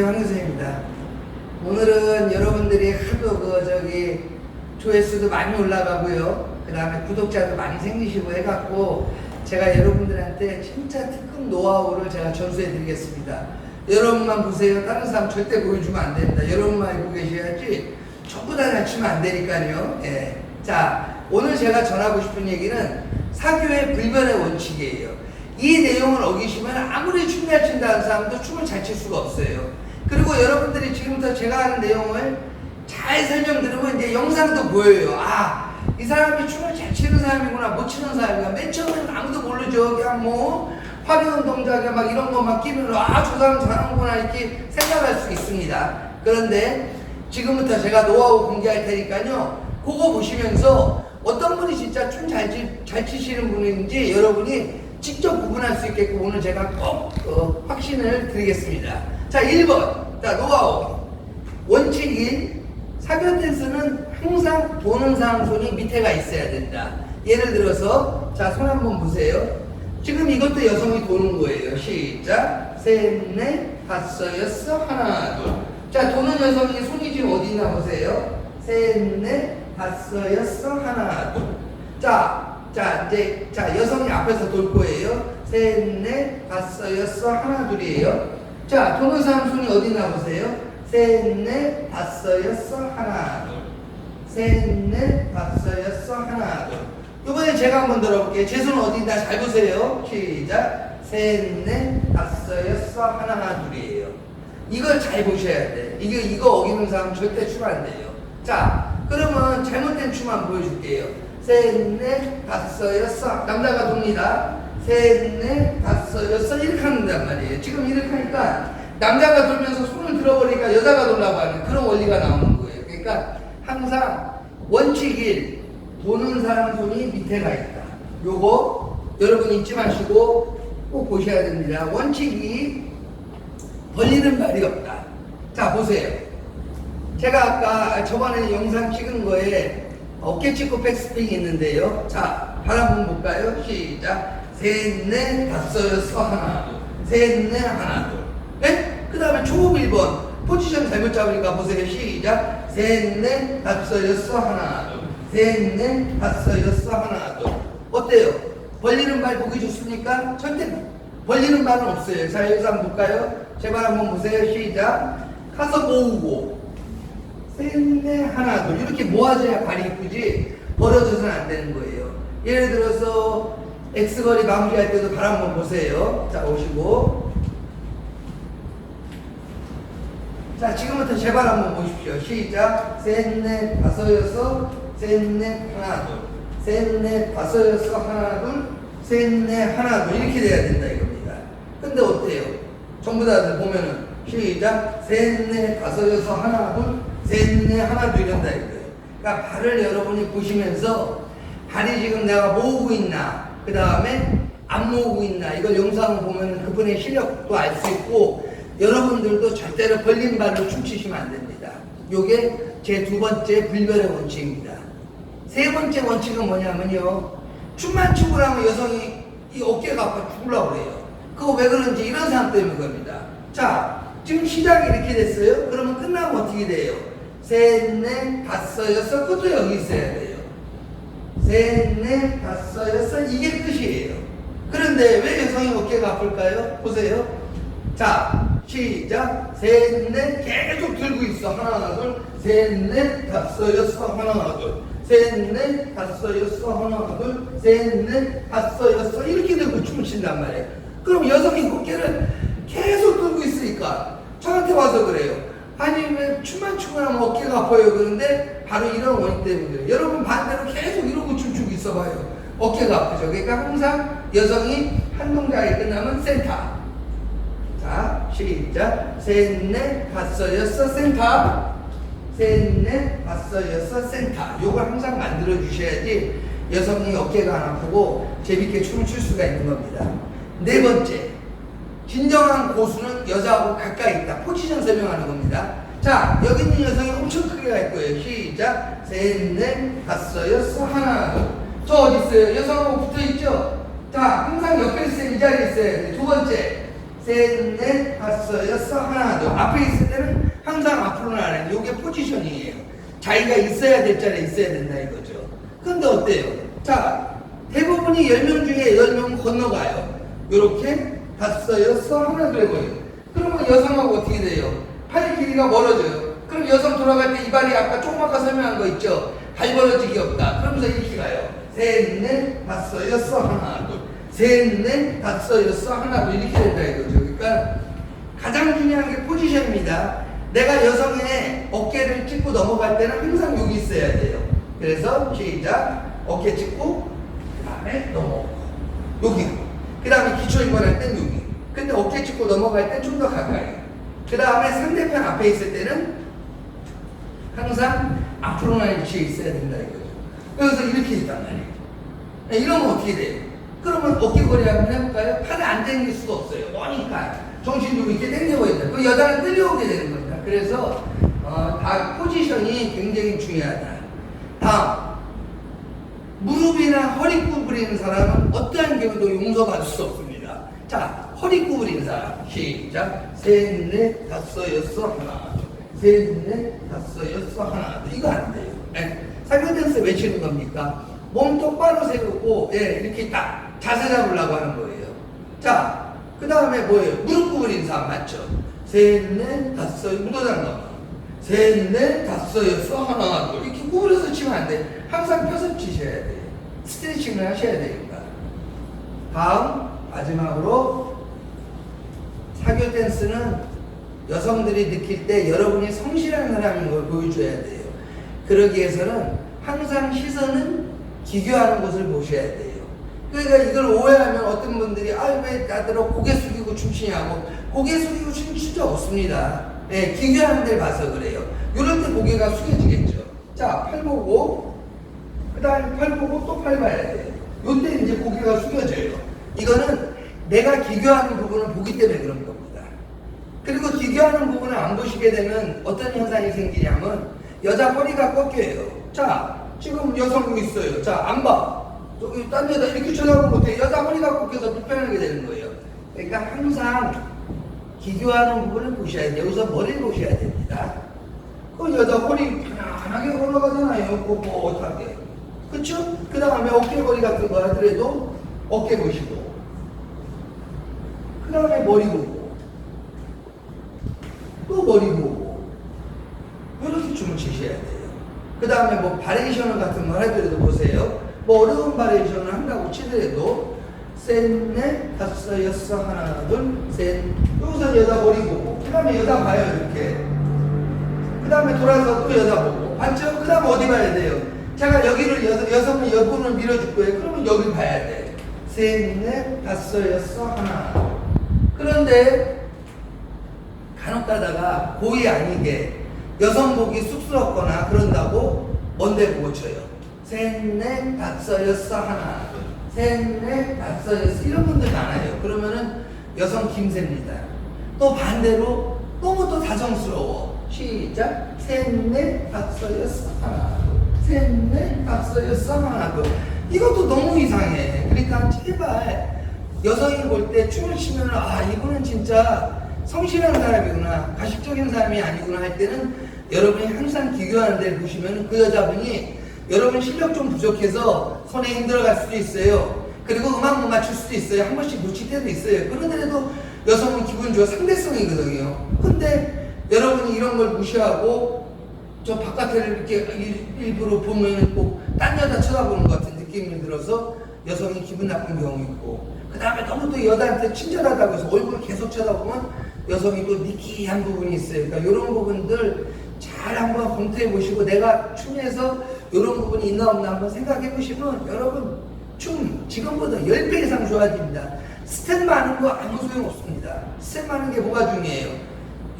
안녕하세요 황교수입니다. 오늘은 여러분들이 하도 그 저기 조회수도 많이 올라가고요. 그 다음에 구독자도 많이 생기시고 해갖고 제가 여러분들한테 진짜 특급 노하우를 제가 전수해 드리겠습니다. 여러분만 보세요. 다른 사람 절대 보여주면 안 됩니다. 여러분만 알고 계셔야지 전부 다 낮추면 안 되니까요. 예. 자, 오늘 제가 전하고 싶은 얘기는 사교의 불변의 원칙이에요. 이 내용을 어기시면 아무리 춤잘 춘다는 사람도 춤을 잘 출 수가 없어요. 그리고 여러분들이 지금부터 제가 하는 내용을 잘 설명드리고 이제 영상도 보여요. 아, 이 사람이 춤을 잘 추는 사람이구나, 못 추는 사람이구나. 맨 처음에는 아무도 모르죠. 그냥 뭐 화려한 동작에 막 이런 거막 끼면 아, 저 사람 잘하는구나 이렇게 생각할 수 있습니다. 그런데 지금부터 제가 노하우 공개할 테니까요. 그거 보시면서 어떤 분이 진짜 춤 잘 잘 치시는 분인지 여러분이 직접 구분할 수 있게끔 오늘 제가 꼭 어, 확신을 드리겠습니다. 자, 1번. 자, 노하우. 원칙 1. 사교 댄스는 항상 도는 사람 손이 밑에가 있어야 된다. 예를 들어서, 자, 손 한번 보세요. 지금 이것도 여성이 도는 거예요. 시작. 셋, 넷, 다섯, 여섯, 하나, 둘. 자, 도는 여성이 손이 지금 어디 있나 보세요. 셋, 넷, 다섯, 여섯, 하나, 둘. 자, 자, 이제, 자, 여성이 앞에서 돌 거예요. 셋, 넷, 다섯, 여섯, 하나, 둘이에요. 자, 도는 사람 손이 어디 있나 보세요. 셋, 넷, 다섯, 여섯, 하나, 둘. 셋, 넷, 다섯, 여섯, 하나, 둘. 이번에 제가 한번 들어볼게요. 제 손 어디 있나 잘 보세요. 시작. 셋, 넷, 다섯, 여섯, 하나, 둘이에요. 이걸 잘 보셔야 돼. 이게, 이거 어기는 사람 절대 춤 안 돼요. 자, 그러면 잘못된 춤만 보여줄게요. 셋, 넷, 다섯, 여섯. 남자가 돕니다. 셋, 넷, 다섯, 여섯. 이렇게 한단 말이에요. 지금 이렇게 하니까 남자가 돌면서 손을 들어버리니까 여자가 돌라고 하는 그런 원리가 나오는 거예요. 그러니까 항상 원칙 1. 도는 사람 손이 밑에 가 있다. 요거 여러분 잊지 마시고 꼭 보셔야 됩니다. 원칙 2. 벌리는 발이 없다. 자, 보세요. 제가 아까 저번에 영상 찍은 거에 어깨 찍고 백스윙 있는데요. 자, 발 한번 볼까요? 시작. 셋, 넷, 다섯, 여섯, 하나, 둘. 셋, 넷, 하나, 둘. 네? 그 다음에 초급 1번. 포지션 잘못 잡으니까 보세요. 시작. 셋, 넷, 다섯, 여섯, 하나, 둘. 셋, 넷, 다섯, 여섯, 하나, 둘. 어때요? 벌리는 발 보기 좋습니까? 절대 벌리는 발은 없어요. 자, 여기서 한번 볼까요? 제발 한번 보세요. 시작. 가서 모으고. 셋넷 하나 둘 이렇게 모아져야 발이 이쁘지 벌어져서는 안 되는 거예요. 예를 들어서 X거리 마무리할 때도 발 한번 보세요. 자 오시고 자 지금부터 제발 한번 보십시오. 시작 셋 넷 다섯 여섯 셋 넷 하나 둘 셋 넷 다섯 여섯 하나 둘 셋 넷 하나 둘 이렇게 돼야 된다 이겁니다. 근데 어때요? 전부 다들 보면은 시작 셋 넷 다섯 여섯 하나 둘 셋 넷 하나 둘 이런다 이거예요. 그러니까 발을 여러분이 보시면서 발이 지금 내가 모으고 있나 그 다음에 안 모으고 있나 이걸 영상을 보면 그분의 실력도 알 수 있고 여러분들도 절대로 벌린 발로 춤추시면 안 됩니다. 요게 제 두 번째 불변의 원칙입니다. 세 번째 원칙은 뭐냐면요. 춤만 추고 나면 여성이 이 어깨가 아파 죽으려고 그래요. 그거 왜 그런지 이런 사람 때문에 그럽니다. 자, 지금 시작이 이렇게 됐어요. 그러면 끝나면 어떻게 돼요? 셋, 넷, 다섯, 여섯, 그것도 여기 있어야 돼요. 셋, 넷, 다섯, 여섯, 이게 끝이에요. 그런데 왜 여성이 어깨가 아플까요? 보세요. 자, 시작. 셋, 넷, 계속 들고 있어. 하나, 둘, 셋, 넷, 다섯, 여섯, 하나, 둘. 셋, 넷, 다섯, 여섯, 하나, 둘, 셋, 넷, 다섯, 여섯. 이렇게 들고 춤을 춘단 말이에요. 그럼 여성이 어깨를 계속 들고 있으니까 저한테 와서 그래요. 아니, 왜 춤만 추고 나면 어깨가 아파요. 그런데 바로 이런 원인 때문이에요. 여러분 반대로 계속 춤추고 있어봐요. 어깨가 아프죠. 그러니까 항상 여성이 한 동작이 끝나면 센터. 자, 시작. 셋, 넷, 다섯, 여섯, 센터. 셋, 넷, 다섯, 여섯, 센터. 요걸 항상 만들어 주셔야지 여성이 어깨가 안 아프고 재밌게 춤을 출 수가 있는 겁니다. 네 번째. 진정한 고수는 여자하고 가까이 있다. 포지션 설명하는 겁니다. 자, 여기 있는 여성이 엄청 크게 갈 거예요. 시작. 셋, 넷, 다섯, 여섯, 하나, 둘. 저 어디 있어요? 여성하고 붙어 있죠? 자, 항상 옆에 있어요. 이 자리에 있어요. 두 번째. 셋, 넷, 다섯, 여섯, 하나, 둘. 앞에 있을 때는 항상 앞으로 나가는 요게 포지션이에요. 자기가 있어야 될 자리에 있어야 된다 이거죠. 근데 어때요? 자, 대부분이 10명 중에 10명 건너가요. 요렇게 다섯, 여섯, 하나, 둘 해버려요. 그러면 여성하고 어떻게 돼요? 팔 길이가 멀어져요. 그럼 여성 돌아갈 때 이 발이 아까 조금 아까 설명한 거 있죠? 발 벌어지기 없다. 그러면서 이렇게 가요. 셋, 넷, 다섯, 여섯, 하나, 둘. 셋, 넷, 다섯, 여섯, 하나, 둘. 이렇게 된다 이거죠. 그러니까 가장 중요한 게 포지션입니다. 내가 여성의 어깨를 짚고 넘어갈 때는 항상 여기 있어야 돼요. 그래서 시작. 어깨 짚고 그 다음에 넘어오고 여기. 그 다음에 기초 입원할 땐 여기. 근데 어깨 짚고 넘어갈 땐 좀 더 가까이. 그 다음에 상대편 앞에 있을 때는 항상 앞으로만 위치해 있어야 된다 이거 죠. 그래서 이렇게 있단 말이에요. 네, 이러면 어떻게 돼요? 그러면 어깨거리 한번 해볼까요? 팔을 안 당길 수가 없어요. 머니까 정신도 이렇게 돼요. 그 여자는 끌려오게 되는 겁니다. 그래서 어, 다 포지션이 굉장히 중요하다. 다음 무릎이나 허리 구부리는 사람은 어떠한 경우도 용서받을 수 없습니다. 자, 허리 구부리는 사람 시작. 셋, 넷, 다섯, 여섯, 하나, 둘. 셋, 넷, 다섯, 여섯, 하나, 둘. 이거 안 돼요. 예. 사교 댄스 외치는 겁니까? 몸 똑바로 세우고 예, 이렇게 딱 자세 잡으려고 하는 거예요. 자, 그 다음에 뭐예요? 무릎 구부리는 사람 맞죠? 셋, 넷, 다섯, 무도장갑. 셋, 넷, 다섯, 여섯, 하나, 둘. 이렇게 구부려서 치면 안 돼. 항상 펴서 치셔야 돼요. 스트레칭을 하셔야 됩니다. 다음, 마지막으로 사교 댄스는 여성들이 느낄 때 여러분이 성실한 사람인 걸 보여줘야 돼요. 그러기 위해서는 항상 시선은 기교하는 곳을 보셔야 돼요. 그러니까 이걸 오해하면 어떤 분들이 아왜 나더러 고개 숙이고 춤추냐고 고개 숙이고 춤출 줄 없습니다. 예, 기교하는 데를 봐서 그래요. 이럴 때 고개가 숙여지겠죠. 자, 팔 보고 그 다음에 팔 보고 또 팔 봐야 돼요. 요때 이제 고개가 숙여져요. 이거는 내가 기교하는 부분을 보기 때문에 그런 겁니다. 그리고 기교하는 부분을 안 보시게 되면 어떤 현상이 생기냐면 여자 허리가 꺾여요. 자, 지금 여성 있어요. 자, 안 봐. 저기 딴 여자 이렇게 쳐다보면 못해. 여자 허리가 꺾여서 불편하게 되는 거예요. 그러니까 항상 기교하는 부분을 보셔야 돼요. 여기서 머리를 보셔야 됩니다. 그 여자 허리 편안하게 걸어가잖아요. 꼿꼿하게. 그쵸? 그 다음에 어깨머리 같은 거 하더라도 어깨 보시고. 그 다음에 머리 보고. 또 머리 보고. 이렇게 춤을 추셔야 돼요. 그 다음에 뭐 바레이션을 같은 거 하더라도 보세요. 뭐 어려운 바레이션을 한다고 치더라도 셋, 넷, 다섯, 여섯, 하나, 둘, 셋. 여기서 여자 머리 보고. 그 다음에 여자 봐요, 이렇게. 그 다음에 돌아서 또 여자 보고. 맞죠? 그 다음에 어디 봐야 돼요? 제가 여기를 여, 여성을 여분을 밀어줄 거예요. 그러면 여기 봐야 돼. 셋, 넷, 다섯, 여섯, 하나. 그런데 간혹 가다가 고의 아니게 여성복이 쑥스럽거나 그런다고 먼데 보고 쳐요. 셋, 넷, 다섯, 여섯, 하나. 셋, 넷, 다섯, 여섯. 이런 분들 많아요. 그러면은 여성 김새입니다. 또 반대로 너무 또 다정스러워. 시작. 셋, 넷, 다섯, 여섯, 하나. 셋, 넷, 다섯, 여섯, 하나. 둘. 이것도 너무 이상해. 그러니까 제발 여성이 볼 때 춤을 추면 아 이거는 진짜 성실한 사람이구나 가식적인 사람이 아니구나 할 때는 여러분이 항상 기교하는 데 보시면 그 여자분이 여러분 실력 좀 부족해서 손에 힘들어갈 수도 있어요. 그리고 음악 못 맞출 수도 있어요. 한 번씩 놓칠 때도 있어요. 그런데도 여성은 기분 좋아. 상대성이거든요. 근데 여러분이 이런 걸 무시하고 저 바깥을 이렇게 일- 일부러 보면 꼭딴 여자 쳐다보는 것 같은 느낌이 들어서 여성이 기분 나쁜 경우 있고. 그 다음에 너무 또 여자한테 친절하다고 해서 얼굴 계속 쳐다보면 여성이 또 니끼한 부분이 있어요. 그러니까 이런 부분들 잘 한번 검토해 보시고 내가 춤에서 이런 부분이 있나 없나 한번 생각해 보시면 여러분 춤 지금보다 10배 이상 좋아집니다. 스텝 많은 거 아무 소용 없습니다. 스텝 많은 게 뭐가 중요해요?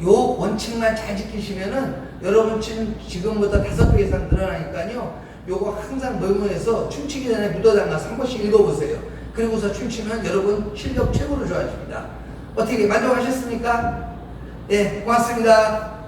요 원칙만 잘 지키시면은 여러분 춤 지금보다 다섯 배 이상 늘어나니까요. 요거 항상 메모해서 춤추기 전에 무도장 가서 한 번씩 읽어보세요. 그리고서 춤추면 여러분 실력 최고로 좋아집니다. 어떻게 만족하셨습니까? 네, 고맙습니다.